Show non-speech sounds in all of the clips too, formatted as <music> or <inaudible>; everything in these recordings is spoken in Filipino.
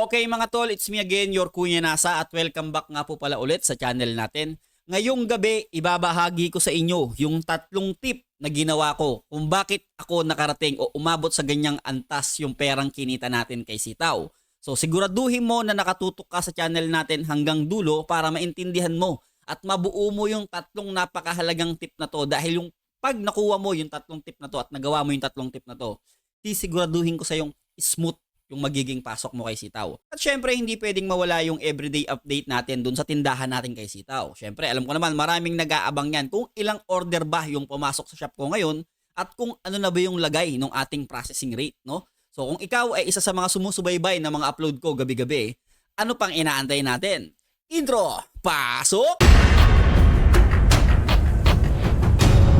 Okay mga tol, it's me again, your Kuya Nasa at welcome back nga po pala ulit sa channel natin. Ngayong gabi, ibabahagi ko sa inyo yung tatlong tip na ginawa ko kung bakit ako nakarating o umabot sa ganyang antas yung perang kinita natin kay Sitaw. So siguraduhin mo na nakatutok ka sa channel natin hanggang dulo para maintindihan mo at mabuo mo yung tatlong napakahalagang tip na to dahil yung pag nakuha mo yung tatlong tip na to at nagawa mo yung tatlong tip na to, sisiguraduhin ko sa yung smooth yung magiging pasok mo kay Sitaw. At syempre, hindi pwedeng mawala yung everyday update natin dun sa tindahan natin kay Sitaw. Syempre, alam ko naman, maraming nag-aabang yan kung ilang order ba yung pumasok sa shop ko ngayon at kung ano na ba yung lagay ng ating processing rate, no? So, kung ikaw ay isa sa mga sumusubaybay na mga upload ko gabi-gabi, ano pang inaantay natin? Intro! Pasok!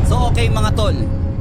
So, okay mga tol,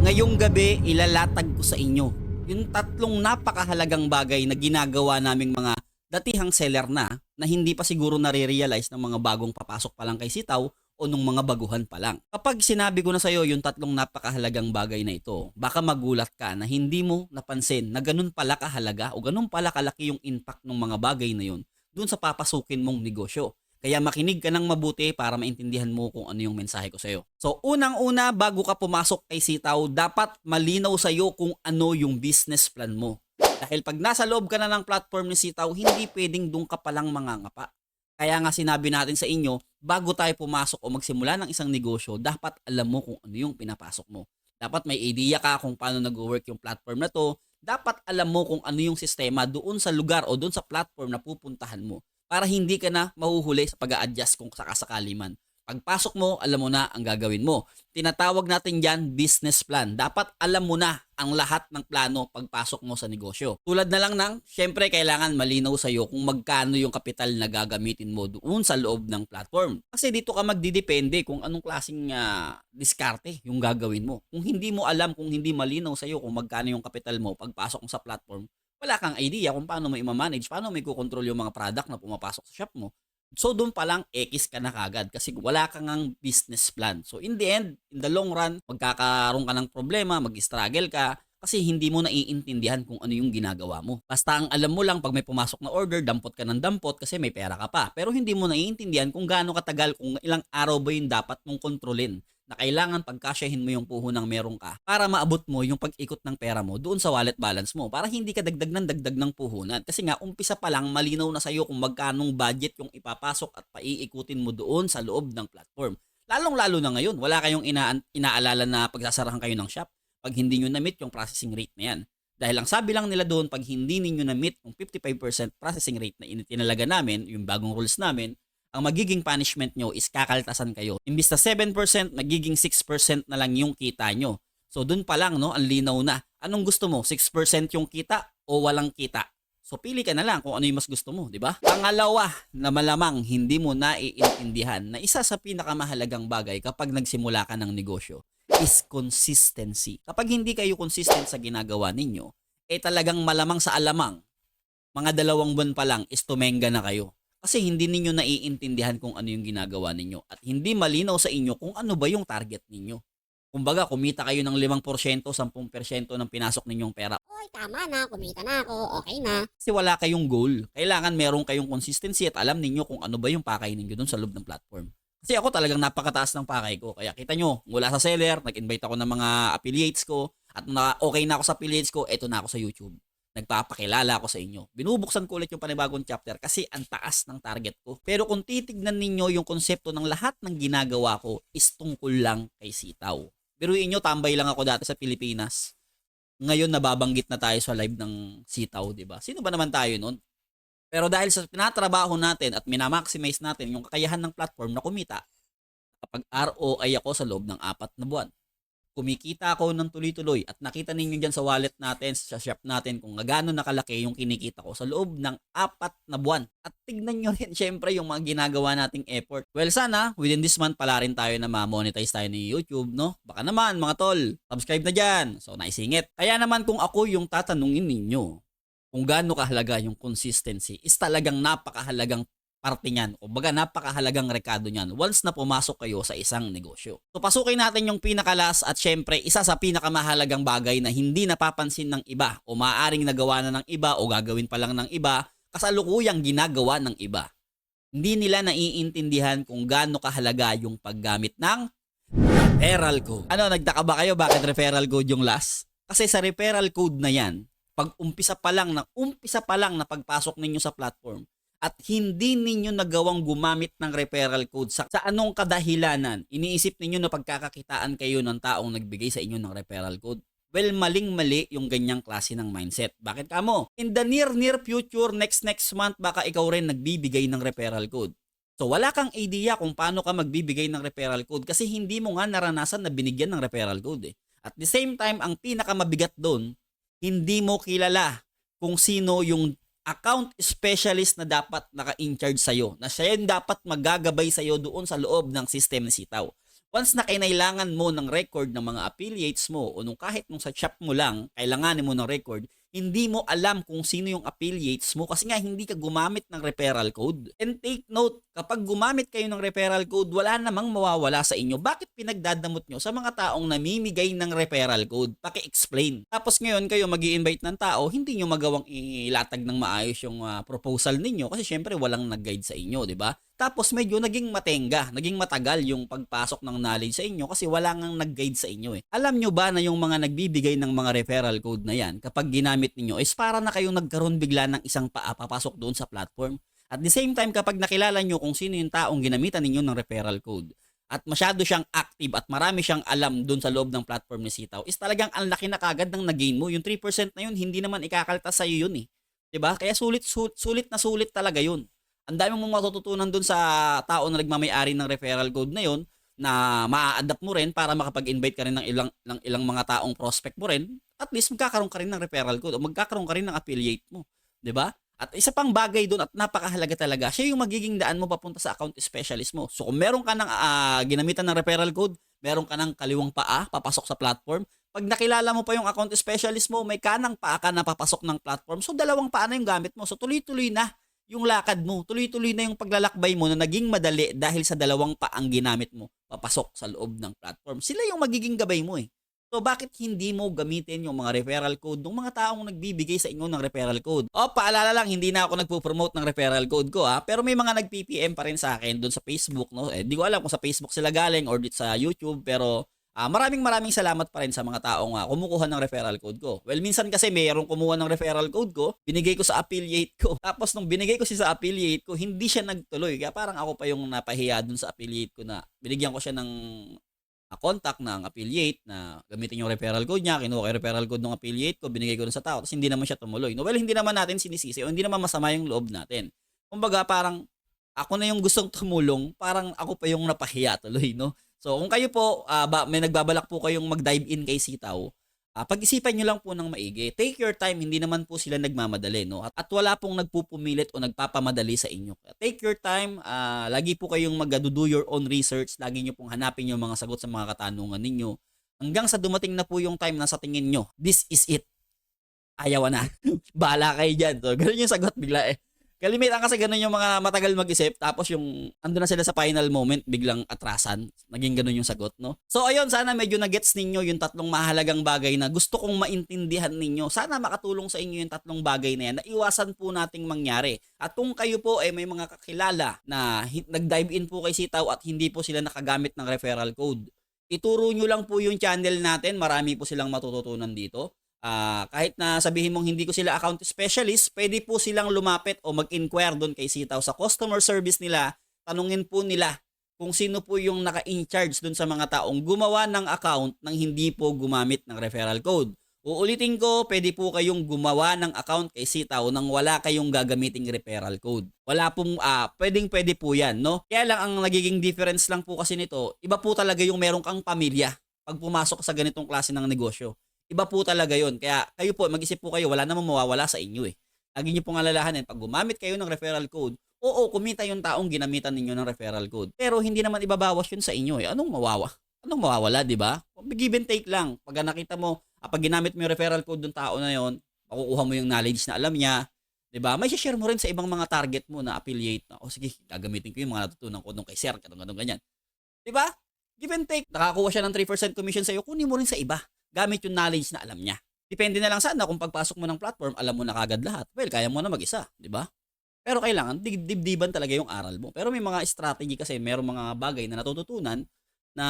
ngayong gabi ilalatag ko sa inyo yung tatlong napakahalagang bagay na ginagawa naming mga datihang seller na na hindi pa siguro nare-realize ng mga bagong papasok pa lang kay Sitaw o nung mga baguhan pa lang. Kapag sinabi ko na sa'yo yung tatlong napakahalagang bagay na ito, baka magulat ka na hindi mo napansin na ganun pala kahalaga o ganun pala kalaki yung impact ng mga bagay na yun dun sa papasukin mong negosyo. Kaya makinig ka ng mabuti para maintindihan mo kung ano yung mensahe ko sa'yo. So unang-una bago ka pumasok kay Sitaw, dapat malinaw sa'yo kung ano yung business plan mo. Dahil pag nasa loob ka na ng platform ni Sitaw, hindi pwedeng doon ka palang mangangapa. Kaya nga sinabi natin sa inyo, bago tayo pumasok o magsimula ng isang negosyo, dapat alam mo kung ano yung pinapasok mo. Dapat may idea ka kung paano nag-work yung platform na to. Dapat alam mo kung ano yung sistema doon sa lugar o doon sa platform na pupuntahan mo para hindi ka na mahuhuli sa pag adjust kung sakasakali man. Pagpasok mo, alam mo na ang gagawin mo. Tinatawag natin yan business plan. Dapat alam mo na ang lahat ng plano pagpasok mo sa negosyo. Tulad na lang ng, syempre kailangan malinaw sa iyo kung magkano yung kapital na gagamitin mo doon sa loob ng platform. Kasi dito ka magdidepende kung anong klaseng uh, diskarte yung gagawin mo. Kung hindi mo alam, kung hindi malinaw sa iyo kung magkano yung kapital mo pagpasok mo sa platform, wala kang idea kung paano mo i-manage, paano mo i-control yung mga product na pumapasok sa shop mo. So doon pa lang X ka na kagad kasi wala kang ang business plan. So in the end, in the long run, magkakaroon ka ng problema, mag-struggle ka kasi hindi mo naiintindihan kung ano yung ginagawa mo. Basta ang alam mo lang pag may pumasok na order, dampot ka ng dampot kasi may pera ka pa. Pero hindi mo naiintindihan kung gaano katagal, kung ilang araw ba yung dapat mong kontrolin na kailangan pagkasyahin mo yung puhunang meron ka para maabot mo yung pag-ikot ng pera mo doon sa wallet balance mo para hindi ka dagdag ng dagdag ng puhunan. Kasi nga, umpisa pa lang malinaw na sa'yo kung magkanong budget yung ipapasok at paiikutin mo doon sa loob ng platform. Lalong-lalo na ngayon, wala kayong ina- inaalala na pagsasarahan kayo ng shop pag hindi nyo na-meet yung processing rate na yan. Dahil ang sabi lang nila doon, pag hindi ninyo na-meet yung 55% processing rate na itinalaga namin, yung bagong rules namin, ang magiging punishment nyo is kakaltasan kayo. Imbis na 7%, magiging 6% na lang yung kita nyo. So dun pa lang, no, ang linaw na. Anong gusto mo? 6% yung kita o walang kita? So pili ka na lang kung ano yung mas gusto mo, di ba? Pangalawa na malamang hindi mo naiintindihan na isa sa pinakamahalagang bagay kapag nagsimula ka ng negosyo is consistency. Kapag hindi kayo consistent sa ginagawa ninyo, eh talagang malamang sa alamang, mga dalawang buwan pa lang is tumenga na kayo. Kasi hindi ninyo naiintindihan kung ano yung ginagawa ninyo at hindi malinaw sa inyo kung ano ba yung target ninyo. Kumbaga, kumita kayo ng 5%, 10% ng pinasok ninyong pera. Oy, tama na, kumita na ako, okay na. Kasi wala kayong goal. Kailangan meron kayong consistency at alam ninyo kung ano ba yung pakay ninyo doon sa loob ng platform. Kasi ako talagang napakataas ng pakay ko. Kaya kita nyo, mula sa seller, nag-invite ako ng mga affiliates ko at na okay na ako sa affiliates ko, eto na ako sa YouTube nagpapakilala ako sa inyo. Binubuksan ko ulit yung panibagong chapter kasi ang taas ng target ko. Pero kung titignan ninyo yung konsepto ng lahat ng ginagawa ko is tungkol lang kay sitaw. Biruin nyo, tambay lang ako dati sa Pilipinas. Ngayon nababanggit na tayo sa live ng sitaw, di ba? Sino ba naman tayo noon? Pero dahil sa tinatrabaho natin at minamaximize natin yung kakayahan ng platform na kumita, kapag ROI ako sa loob ng apat na buwan, kumikita ako ng tuloy-tuloy at nakita ninyo dyan sa wallet natin, sa shop natin kung gaano nakalaki yung kinikita ko sa loob ng apat na buwan. At tignan nyo rin <laughs> syempre yung mga ginagawa nating effort. Well, sana within this month pala rin tayo na ma-monetize tayo ni YouTube, no? Baka naman mga tol, subscribe na dyan. So, naisingit. Kaya naman kung ako yung tatanungin ninyo, kung gaano kahalaga yung consistency is talagang napakahalagang parte niyan. O baga napakahalagang rekado niyan once na pumasok kayo sa isang negosyo. So pasukin natin yung pinakalas at syempre isa sa pinakamahalagang bagay na hindi napapansin ng iba o maaaring nagawa na ng iba o gagawin pa lang ng iba kasalukuyang ginagawa ng iba. Hindi nila naiintindihan kung gaano kahalaga yung paggamit ng referral code. Ano, nagtaka ba kayo bakit referral code yung last? Kasi sa referral code na yan, pag umpisa pa lang na umpisa pa lang na pagpasok ninyo sa platform at hindi ninyo nagawang gumamit ng referral code sa, sa anong kadahilanan, iniisip ninyo na pagkakakitaan kayo ng taong nagbigay sa inyo ng referral code. Well, maling-mali yung ganyang klase ng mindset. Bakit kamo? In the near near future, next next month, baka ikaw rin nagbibigay ng referral code. So wala kang idea kung paano ka magbibigay ng referral code kasi hindi mo nga naranasan na binigyan ng referral code eh. At the same time, ang pinakamabigat doon, hindi mo kilala kung sino yung account specialist na dapat naka-in-charge sa'yo. Na siya yung dapat magagabay sa'yo doon sa loob ng system ni Sitaw. Once na kinailangan mo ng record ng mga affiliates mo o nung kahit nung sa shop mo lang, kailanganin mo ng record, hindi mo alam kung sino yung affiliates mo kasi nga hindi ka gumamit ng referral code. And take note, kapag gumamit kayo ng referral code, wala namang mawawala sa inyo. Bakit pinagdadamot nyo sa mga taong namimigay ng referral code? Paki-explain. Tapos ngayon kayo mag invite ng tao, hindi nyo magawang ilatag ng maayos yung ah, proposal ninyo kasi syempre walang nag-guide sa inyo, di ba? Tapos medyo naging matenga, naging matagal yung pagpasok ng knowledge sa inyo kasi wala nang nag-guide sa inyo eh. Alam nyo ba na yung mga nagbibigay ng mga referral code na yan, kapag ginamit ninyo, is para na kayong nagkaroon bigla ng isang paa papasok doon sa platform. At the same time, kapag nakilala nyo kung sino yung taong ginamitan ninyo ng referral code, at masyado siyang active at marami siyang alam doon sa loob ng platform ni Sitaw, is talagang ang laki na kagad ng nagain mo. Yung 3% na yun, hindi naman ikakaltas sa'yo yun eh. ba? Kaya sulit, su- sulit na sulit talaga yun ang dami mong matututunan dun sa tao na nagmamayari ng referral code na yon na maa-adapt mo rin para makapag-invite ka rin ng ilang, ng ilang mga taong prospect mo rin, at least magkakaroon ka rin ng referral code o magkakaroon ka rin ng affiliate mo. ba? At isa pang bagay doon at napakahalaga talaga, siya yung magiging daan mo papunta sa account specialist mo. So kung meron ka ng ah, ginamitan ng referral code, meron ka ng kaliwang paa papasok sa platform, pag nakilala mo pa yung account specialist mo, may kanang paa ka na papasok ng platform. So dalawang paa na yung gamit mo. So tuloy-tuloy na yung lakad mo. Tuloy-tuloy na yung paglalakbay mo na naging madali dahil sa dalawang paang ginamit mo papasok sa loob ng platform. Sila yung magiging gabay mo eh. So bakit hindi mo gamitin yung mga referral code ng mga taong nagbibigay sa inyo ng referral code? O paalala lang, hindi na ako nagpo-promote ng referral code ko ha, pero may mga nag-PPM pa rin sa akin doon sa Facebook no. Eh, di ko alam kung sa Facebook sila galing or sa YouTube pero Ah, maraming maraming salamat pa rin sa mga taong ah, kumukuha ng referral code ko. Well, minsan kasi mayroong kumuha ng referral code ko, binigay ko sa affiliate ko. <laughs> Tapos nung binigay ko siya sa affiliate ko, hindi siya nagtuloy. Kaya parang ako pa yung napahiya dun sa affiliate ko na binigyan ko siya ng ah, contact ng affiliate na gamitin yung referral code niya, kinuha ko yung referral code ng affiliate ko, binigay ko dun sa tao, tapos hindi naman siya tumuloy. No, well, hindi naman natin sinisisi o hindi naman masama yung loob natin. Kumbaga parang ako na yung gustong tumulong, parang ako pa yung napahiya tuloy, no? So kung kayo po, ah, ba, may nagbabalak po kayong mag-dive in kay Sitaw, ah, pag-isipan nyo lang po ng maigi. Take your time, hindi naman po sila nagmamadali. No? At, at wala pong nagpupumilit o nagpapamadali sa inyo. Take your time, ah, lagi po kayong mag-do your own research, lagi nyo pong hanapin yung mga sagot sa mga katanungan ninyo. Hanggang sa dumating na po yung time na sa tingin nyo, this is it. Ayaw na. <laughs> Bahala kayo dyan. So, ganun yung sagot bigla eh. Kalimitan kasi ganun yung mga matagal mag-isip tapos yung ando na sila sa final moment biglang atrasan. Naging ganun yung sagot, no? So ayun, sana medyo na-gets ninyo yung tatlong mahalagang bagay na gusto kong maintindihan ninyo. Sana makatulong sa inyo yung tatlong bagay na yan na iwasan po nating mangyari. At kung kayo po ay may mga kakilala na nag-dive in po kay Sitaw at hindi po sila nakagamit ng referral code, ituro nyo lang po yung channel natin. Marami po silang matututunan dito. Ah, kahit na sabihin mong hindi ko sila account specialist, pwede po silang lumapit o mag-inquire doon kay Sitaw sa customer service nila. Tanungin po nila kung sino po yung naka-in-charge doon sa mga taong gumawa ng account nang hindi po gumamit ng referral code. Uulitin ko, pwede po kayong gumawa ng account kay Sitaw nang wala kayong gagamiting referral code. Wala pong, ah, pwedeng pwede po yan, no? Kaya lang ang nagiging difference lang po kasi nito, iba po talaga yung meron kang pamilya pag pumasok sa ganitong klase ng negosyo. Iba po talaga yon. Kaya kayo po, mag-isip po kayo, wala namang mawawala sa inyo eh. Lagi niyo pong alalahanin, pag gumamit kayo ng referral code, oo, kumita yung taong ginamitan ninyo ng referral code. Pero hindi naman ibabawas yun sa inyo eh. Anong mawawa? Anong mawawala, di ba? Give and take lang. Pag nakita mo, ah, pag ginamit mo yung referral code ng tao na yon, makukuha mo yung knowledge na alam niya, 'di ba? May share mo rin sa ibang mga target mo na affiliate na, oh sige, gagamitin ko yung mga natutunan ko nung kay Sir, ganun ganun ganyan. 'Di ba? Give and take. Nakakuha siya ng 3% commission sa iyo, kunin mo rin sa iba gamit yung knowledge na alam niya. Depende na lang sana kung pagpasok mo ng platform, alam mo na kagad lahat. Well, kaya mo na mag-isa, di ba? Pero kailangan dibdiban talaga yung aral mo. Pero may mga strategy kasi, merong mga bagay na natututunan na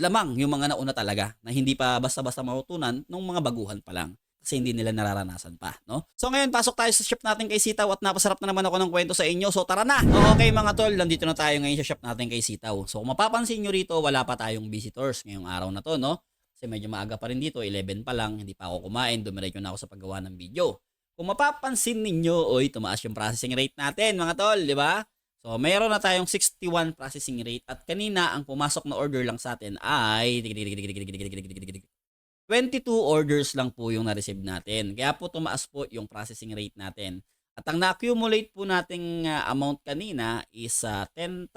lamang yung mga nauna talaga na hindi pa basta-basta matutunan nung mga baguhan pa lang kasi hindi nila nararanasan pa, no? So ngayon, pasok tayo sa shop natin kay Sitaw at napasarap na naman ako ng kwento sa inyo. So tara na! Okay mga tol, nandito na tayo ngayon sa shop natin kay Sitaw. So kung mapapansin nyo rito, wala pa tayong visitors ngayong araw na to, no? Kasi medyo maaga pa rin dito, 11 pa lang, hindi pa ako kumain, dumiretso na ako sa paggawa ng video. Kung mapapansin ninyo, oy, tumaas yung processing rate natin, mga tol, di ba? So, mayroon na tayong 61 processing rate at kanina ang pumasok na order lang sa atin ay 22 orders lang po yung na-receive natin. Kaya po tumaas po yung processing rate natin. At ang na-accumulate po nating ah, amount kanina is ah, 10,000,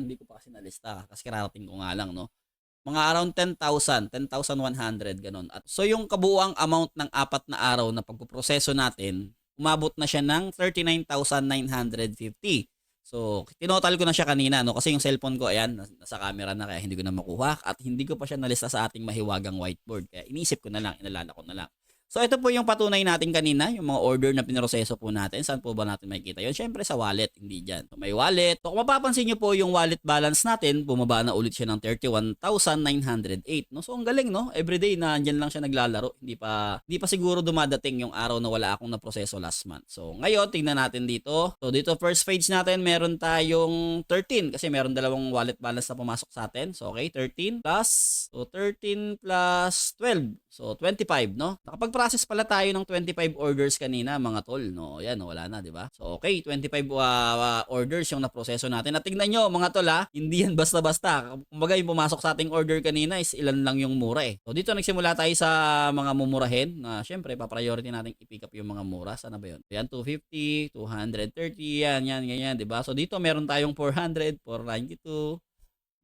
hindi ko pa kasi nalista kasi kararating ko nga lang, no? Mga around 10,000, 10,100, ganun. At so yung kabuuang amount ng apat na araw na pagpuproseso natin, umabot na siya ng 39,950. So, tinotal ko na siya kanina, no? Kasi yung cellphone ko, ayan, nas- nasa camera na, kaya hindi ko na makuha. At hindi ko pa siya nalista sa ating mahiwagang whiteboard. Kaya inisip ko na lang, inalala ko na lang. So, ito po yung patunay natin kanina, yung mga order na pinroseso po natin. Saan po ba natin makikita yun? Siyempre sa wallet, hindi dyan. So, may wallet. So, kung mapapansin nyo po yung wallet balance natin, bumaba na ulit siya ng 31,908. No? So, ang galing, no? Everyday na andyan lang siya naglalaro. Hindi pa, hindi pa siguro dumadating yung araw na wala akong naproseso last month. So, ngayon, tingnan natin dito. So, dito first page natin, meron tayong 13 kasi meron dalawang wallet balance na pumasok sa atin. So, okay, 13 plus, so 13 plus 12. So, 25, no? Nakapag-process pala tayo ng 25 orders kanina, mga tol, no? Yan, no, wala na, di ba? So, okay, 25 uh, orders yung naproseso natin. At tingnan nyo, mga tol, ha? Hindi yan basta-basta. Kumbaga, yung pumasok sa ating order kanina is ilan lang yung mura, eh. So, dito nagsimula tayo sa mga mumurahin na, syempre, pa-priority natin i-pick up yung mga mura. Sana ba yun? Yan, 250, 230, yan, yan, ganyan, di ba? So, dito meron tayong 400, 492,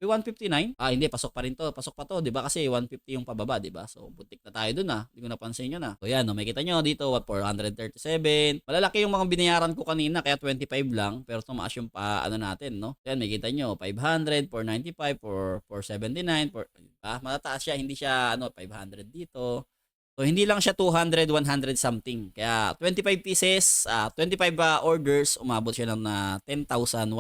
may 159? Ah, hindi, pasok pa rin to. Pasok pa to, 'di ba? Kasi 150 yung pababa, 'di ba? So, butik na tayo dun ah. Hindi ko napansin yun ah. So, yan, no, makita nyo dito, what, 437. Malalaki yung mga binayaran ko kanina, kaya 25 lang. Pero tumaas yung pa, ano natin, no? Yan, makita nyo, 500, 495, 4, 479, 4, ah, matataas siya, hindi siya, ano, 500 dito. So, hindi lang siya 200, 100 something. Kaya, 25 pieces, ah 25 ah, orders, umabot siya ng ah, 10,100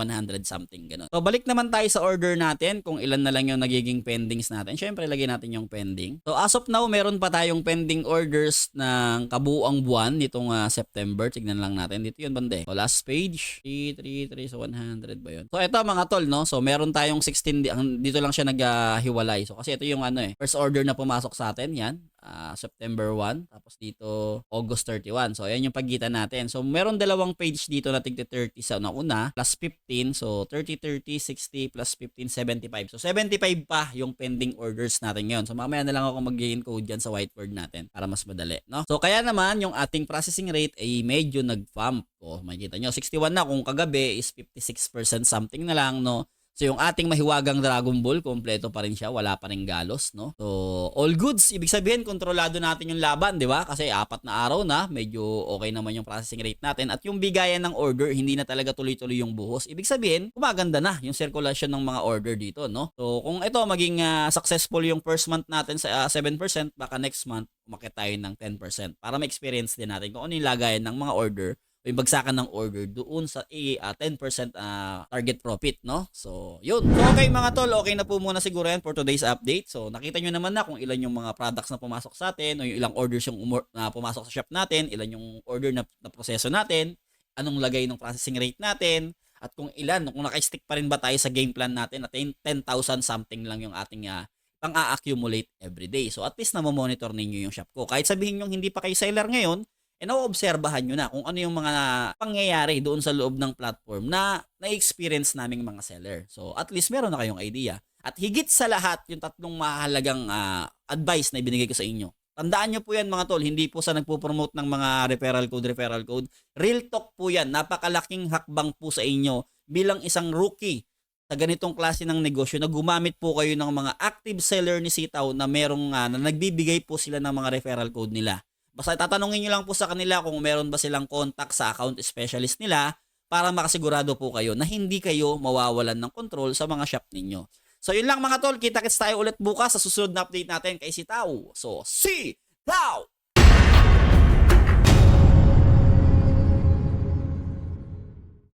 something. Ganun. So, balik naman tayo sa order natin kung ilan na lang yung nagiging pendings natin. Siyempre, lagay natin yung pending. So, as of now, meron pa tayong pending orders ng kabuuang buwan nitong ah, September. Tignan lang natin. Dito yun, bande. So, last page. 3, 3, 3, so 100 ba yun? So, ito mga tol, no? So, meron tayong 16, di- ang- dito lang siya naghiwalay. So, kasi ito yung ano eh, first order na pumasok sa atin. Yan ah, September 1, tapos dito August 31. So, ayan yung pagitan natin. So, meron dalawang page dito na tigti 30 sa una, plus 15. So, 30, 30, 60, plus 15, 75. So, 75 pa yung pending orders natin ngayon. So, mamaya na lang ako mag-encode dyan sa whiteboard natin para mas madali. No? So, kaya naman, yung ating processing rate ay medyo nag-pump. O, makikita nyo, 61 na. Kung kagabi is 56% something na lang, no? So yung ating mahiwagang Dragon Ball, kompleto pa rin siya, wala pa rin galos, no? So all goods, ibig sabihin kontrolado natin yung laban, 'di ba? Kasi apat na araw na, medyo okay naman yung processing rate natin at yung bigayan ng order, hindi na talaga tuloy-tuloy yung buhos. Ibig sabihin, gumaganda na yung circulation ng mga order dito, no? So kung ito maging ah, successful yung first month natin sa ah, 7%, baka next month umakit tayo ng 10% para ma-experience din natin kung ano yung lagayan ng mga order yung bagsakan ng order doon sa eh, ah, 10% ah, target profit, no? So, yun. So, okay mga tol, okay na po muna siguro yan for today's update. So, nakita nyo naman na kung ilan yung mga products na pumasok sa atin o yung ilang orders yung umor- na pumasok sa shop natin, ilan yung order na, na proseso natin, anong lagay ng processing rate natin, at kung ilan, kung naka-stick pa rin ba tayo sa game plan natin at 10 10,000 something lang yung ating ah, pang-a-accumulate every day. So, at least na monitor ninyo yung shop ko. Kahit sabihin nyo hindi pa kayo seller ngayon, eh naoobserbahan nyo na kung ano yung mga pangyayari doon sa loob ng platform na na-experience naming mga seller. So at least meron na kayong idea. At higit sa lahat, yung tatlong mahalagang ah, advice na ibinigay ko sa inyo. Tandaan nyo po yan mga tol, hindi po sa nagpo-promote ng mga referral code, referral code. Real talk po yan, napakalaking hakbang po sa inyo bilang isang rookie sa ganitong klase ng negosyo na gumamit po kayo ng mga active seller ni Sitaw na merong ah, na nagbibigay po sila ng mga referral code nila. Basta tatanungin nyo lang po sa kanila kung meron ba silang contact sa account specialist nila para makasigurado po kayo na hindi kayo mawawalan ng control sa mga shop ninyo. So yun lang mga tol, kita-kits tayo ulit bukas sa susunod na update natin kay Sitaw. So, Sitaw!